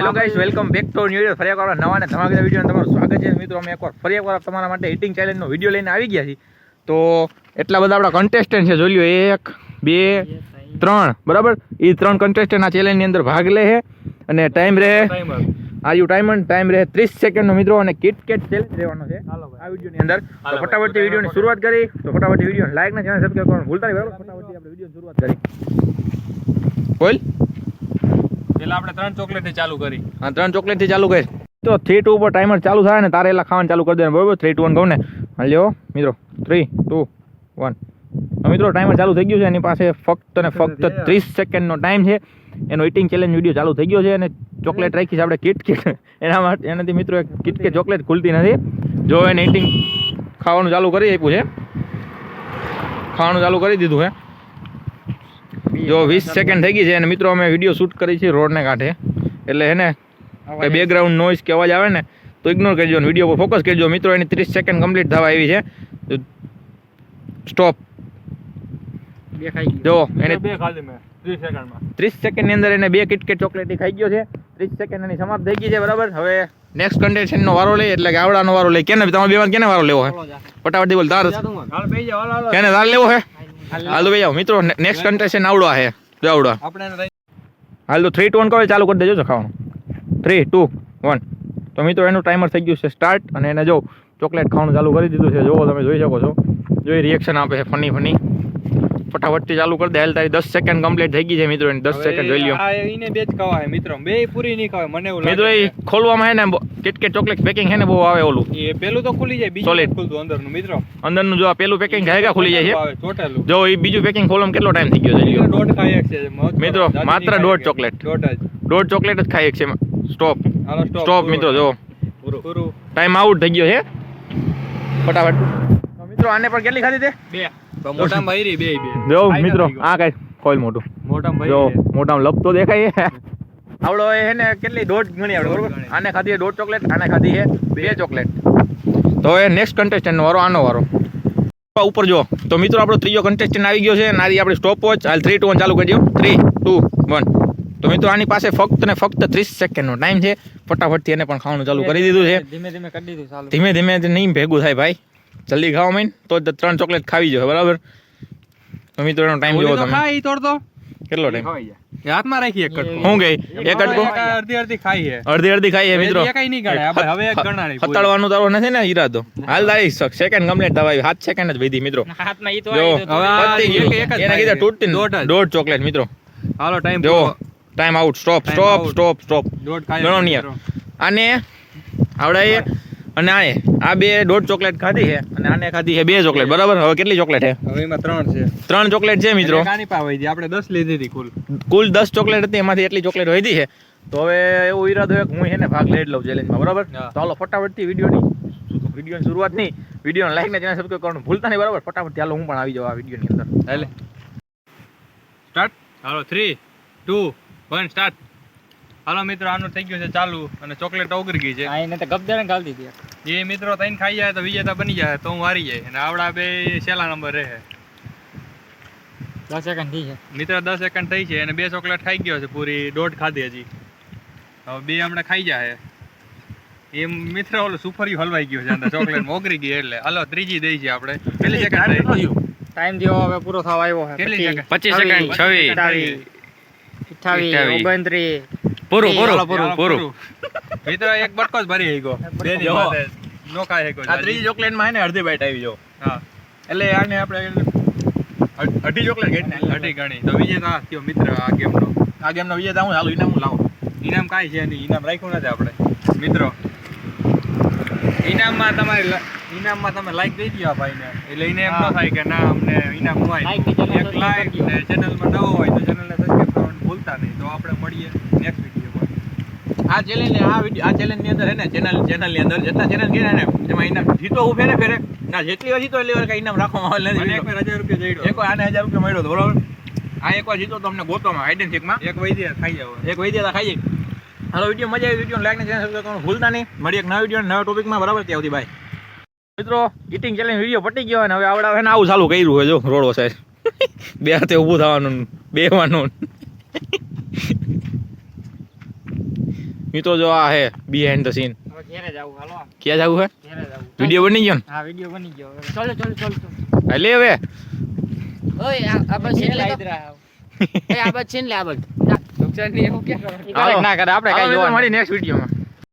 Hello guys welcome back to new year ફરી એકવાર નવા ને ધમાકેદાર વીડિયો તમારું સ્વાગત છે. મિત્રો અમે એકવાર ફરી એકવાર તમારા માટે હિટિંગ ચેલેન્જનો વીડિયો લઈને આવી ગયા છીએ. તો એટલા બધા આપણા કન્ટેસ્ટન્ટ છે જોઈ લ્યો એક બે ત્રણ બરાબર? એ ત્રણ કન્ટેસ્ટન્ટ આ ચેલેન્જની અંદર ભાગ લે છે. અને ટાઈમ રહે આ યુ ટાઈમ ટાઈમ રહે ત્રીસ સેકન્ડનો મિત્રો અને કિટ કેટ ચેલેન્જ રહેવાનો છે આ વિડીયોની અંદર. તો ફટાફટથી વિડીયોની શરૂઆત કરી. તો ફટાફટથી વીડિયો લાઈક ને ચેનલ સબસ્ક્રાઈબ કરવાનું ભૂલતા નહીં. બરાબર? ફટાફટથી આપણે વિડીયોની શરૂઆત કરી. બોલ. પેલા આપણે ત્રણ ચોકલેટ ચાલુ કરી. હા ત્રણ ચોકલેટથી ચાલુ કરી. તો થ્રી ટુ ઉપર ટાઈમર ચાલુ થાય ને તારે એલા ખાવાનું ચાલુ કરી દેવાનું બરોબર? થ્રી ટુ વન કહું ને. હાલ્યો મિત્રો. થ્રી ટુ વન મિત્રો ટાઈમર ચાલુ થઈ ગયું છે એની પાસે ફક્ત ને ફક્ત ત્રીસ સેકન્ડનો ટાઈમ છે. એનો ઇટિંગ ચેલેન્જ વીડિયો ચાલુ થઈ ગયો છે અને ચોકલેટ રાખી છે આપણે કિટ કિટ એના માટે એનાથી મિત્રો એક કિટ કે ચોકલેટ ખુલતી નથી. જો એને ઇટિંગ ખાવાનું ચાલુ કરી આપ્યું છે. ખાવાનું ચાલુ કરી દીધું છે. જો વીસ સેકન્ડ થઈ ગઈ છે અને મિત્રો અમે વીડિયો શૂટ કરી છે રોડને કાંઠે. એટલે હે ને બેકગ્રાઉન્ડ નોઇઝ કે અવાજ આવે ને તો ઇગ્નોર કરજો અને વીડિયો પર ફોકસ કરજો. મિત્રો એની ત્રીસ સેકન્ડ કમ્પ્લીટ થવા આવી છે. સ્ટોપ જો એને બે ત્રીસ સેકન્ડની અંદર એને બે કિટકેટ ચોકલેટી ખાઈ ગયો છે. ત્રીસ સેકન્ડ એની સમાપ્ત થઈ ગઈ છે બરાબર? હવે નેક્સ્ટ કન્ટેસ્ટન્ટનો વારો લઈ એટલે કે આવડાનો વારો લઈ કેને તમે બેમાં કેને વારો લેવો હે? ફટાફટ બોલ કેને તાર લેવો હે? હાલ. તો ભાઈ મિત્રો નેક્સ્ટ કન્ટેસ્ટન્ટ આવડો હે. જો આવડો આપણે હાલ તો થ્રી ટુ વન કહો ચાલુ કરી દેજો છો ખાવાનું. થ્રી ટુ વન તો મિત્રો એનું ટાઈમર થઈ ગયું છે સ્ટાર્ટ અને એને જો ચોકલેટ ખાવાનું ચાલુ કરી દીધું છે. જોવો તમે જોઈ શકો છો. જોઈ રિએક્શન આપે છે ફની ફની ફટાફટથી ચાલુ કરી દે. હાલ તારી દસ સેકન્ડ કમ્પ્લીટ થઈ ગઈ છે મિત્રો દસ સેકન્ડ જોઈ લ્યો. એને બે જ ખવાય મિત્રો. બે પૂરી નહીં ખવાય મને એવું મિત્રો એ ખોલવામાં હે ને કિટકેટ ચોકલેટ પેકિંગ હે ને બહુ આવે ઓલું. એ પેલું તો ખુલી જાય બીજું. ખુલતું અંદરનું મિત્રો? અંદરનું જો આ પેલું પેકિંગ ઘાયગા ખુલી જાય છે. આવે, ચોટેલું. જો એ બીજું પેકિંગ ખોલવામાં કેટલો ટાઈમ થઈ ગયો છે દોઢ ખાય છે મિત્રો, માત્ર દોઢ ચોકલેટ. દોઢ ચોકલેટ જ ખાઈ છે સ્ટોપ સ્ટોપ સ્ટોપ મિત્રો જો. ટાઈમ આઉટ થઈ ગયો છે. ફટાફટ. મિત્રો આને પણ કેટલી ખાધી તે? બે. તો મોટામાં ભરી બે બે. જો મિત્રો આ કઈ કોઈલ મોટું મોટામાં જો મોટા બે. લપ તો દેખાય. આવડો એ ને કેટલી દોઢ ગણી આવડે બરોબર. આને ખાધી દોઢ ચોકલેટ આને ખાધી છે બે ચોકલેટ. તો એ નેક્સ્ટ કન્ટેસ્ટન્ટ વારો આનો વારો. ઉપર જો. તો મિત્રો આપણો ત્રીજો કન્ટેસ્ટન્ટ આવી ગયો છે. અને આની આપણે સ્ટોપ વોચ હાલ થ્રી ટુ વન ચાલુ કરી દો થ્રી ટુ વન તો મિત્રો આની પાસે ફક્ત ને ફક્ત ત્રીસ સેકન્ડનો ટાઈમ છે. ફટાફટથી એને પણ ખાવાનું ચાલુ કરી દીધું છે. ધીમે ધીમે કરી દીધું ધીમે ધીમે નહીં ભેગું થાય ભાઈ. જલ્દી ખાવા મેં તો જ ત્રણ ચોકલેટ ખાવી જોઈએ બરાબર? મિત્રોનો ટાઈમ જોવો તમે. ખાય ઈ તોડતો કેટલો ટાઈમ હાથમાં રાખી એક કટકો. હું ગઈ એક કટકો? અડધી અડધી ખાઈ છે અડધી અડધી ખાઈએ મિત્રો. કઈ નહીં આપણે હવે એક ગણાણી પૂરી. તારો નથી ને ઈરાદો? હાલ દાઈ સેકન્ડ કમ્પ્લીટ થવા હાથ સેકન્ડ જ વધી મિત્રો. જો હવે આ પતી ગયું. એક- એક એને કીધા તૂટતી દોઢ ચોકલેટ મિત્રો. હાલો ટાઈમ જો time out stop stop. Stop stop દોઢ ખાઈ ગણો નહીં અને આને આવડાય અને આને આ બે દોઢ ચોકલેટ ખાધી છે અને આને ખાધી છે બે ચોકલેટ. બરાબર? હવે કેટલી ચોકલેટ છે? હવે એમાં ત્રણ છે. ત્રણ ચોકલેટ છે મિત્રો. કાની પાવાઈ હતી આપણે દસ લીધી હતી કુલ. કુલ દસ ચોકલેટ હતી એમાંથી એટલી ચોકલેટ વધી છે. તો હવે એવો ઈરાદો છે કે હું એને ભાગ લઈ જ લઉં ચેલેન્જમાં બરાબર? ચાલો તો હાલો ફટાફટથી વિડીયોની વિડીયોની શરૂઆત નહીં વિડીયોને લાઈક ને જેને સબસ્ક્રાઈબ કરવાનું ભૂલતા નહીં બરાબર? ફટાફટ ચાલો હું પણ આવી જાઉં આ વિડીયોની અંદર. એટલે સ્ટાર્ટ? હાલો થ્રી ટુ વન સ્ટાર્ટ હાલો મિત્રો આનું થઈ ગયું છે ચાલુ અને ચોકલેટ ઓગળી ગઈ છે. આ એને તો ગબદાને ગાલ દીધી એ મિત્રો તઈને ખાઈ જાય તો વિજેતા બની જાય તો હું હારી જાય. અને આવડા બે છેલ્લા નંબર રહે. દસ સેકન્ડ થઈ છે મિત્ર દસ સેકન્ડ થઈ છે અને બે ચોકલેટ ખાઈ ગયો છે પૂરી દોઢ ખાધી હજી. હવે બે હમણાં ખાઈ જાય એ મિત્ર ઓલું સુફરિયું હલવાઈ ગયો છે અંદર ચોકલેટ મોગરી ગઈ એટલે. હલો ત્રીજી દઈ છે આપણે. કેટલી સેકન્ડ ટાઈમ થયો હવે પૂરો થવા આવ્યો છે. કેટલી સેકન્ડ પચીસ સેકન્ડ છવ્વીસ. અઠાવીસ. ઓગણત્રીસ. પૂરું પૂરું પૂરું. પૂરું. મિત્ર એક બટકો જ ભરી ગયો બે ની માથે નો ખાઈ ગયો આ ત્રીજી ચોકલેટમાં હે ને અડધી બાઈટ આવી જો. હા. એટલે આને આપણે અઢી ચોકલેટ ગેટ ને અઢી ગણી. તો વિજેતા થયો મિત્ર આ ગેમનો. આ ગેમનો વિજેતા હું હાલો ઇનામ હું લાવો. ઇનામ કાંઈ છે નહીં ઇનામ રાખ્યું નથી આપણે. મિત્રો ઇનામમાં તમારે ઇનામમાં તમે લાઈક દઈ દો ભાઈ ભાઈને. એટલે એને એમ ન થાય કે ના અમને ઇનામ ન ની channel એક લાઈક ને ચેનલમાં નવો હોય તો ચેનલને સબસ્ક્રાઇબ કરવાનું ભૂલતા નહીં. તો આપણે મળીએ નેક્સ્ટ આ ચેલેન્જ આ વીડિયો આ ચેલેન્જની અંદર હે ને ચેનલ ચેનલની અંદર જેટલા ચેનલ ગયા ને એમાં ઇનામ જીતો હું ફેરે ફેરે. ના જેટલી વાર જીતો એટલી વાર કઈ ઇનામ રાખવામાં આવે નથી. એક હજાર રૂપિયા જઈડો એક આને હજાર રૂપિયા મળ્યો હતો બરોબર? આ એક વાર જીતો તો અમને ગોતવામાં આઈડેન્ટિકમાં. એક વૈદ્ય ખાઈ જાવ. એક વૈદ્ય ખાઈ જાય. હાલો વીડિયો મજા આવી વીડિયો લાઈક ને ચેનલ સબસ્ક્રાઈબ કરવાનું ભૂલતા નહીં. મળી એક નવા વીડિયો નવા ટોપિકમાં બરાબર ત્યાં સુધી બાય મિત્રો ઇટિંગ ચેલેન્જ વીડિયો પટી ગયો અને હવે આવડાવે ને આવું ચાલુ કર્યું હોય જો રોડો સાઈડ બે હાથે ઊભું થવાનું બેવાનું મિત્રો જો આ હે બિહાઇન્ડ ધ સીન હવે ઘેરે જાવું હાલો. ક્યાં જવું હે? ઘેરે જાવું વીડિયો બની ગયો ને? હા વીડિયો બની ગયો. હવે ચાલો ચાલો ચાલો ચાલો. લે હવે. ઓય આ બસ એટલે લાઈ દરા આ બસ છે લે આ બસ. નુકસાન નહીં એવું ક્યાં કરો ના કરે આપણે કઈ જોવા જોવાનું. મળી નેક્સ્ટ વિડીયોમાં.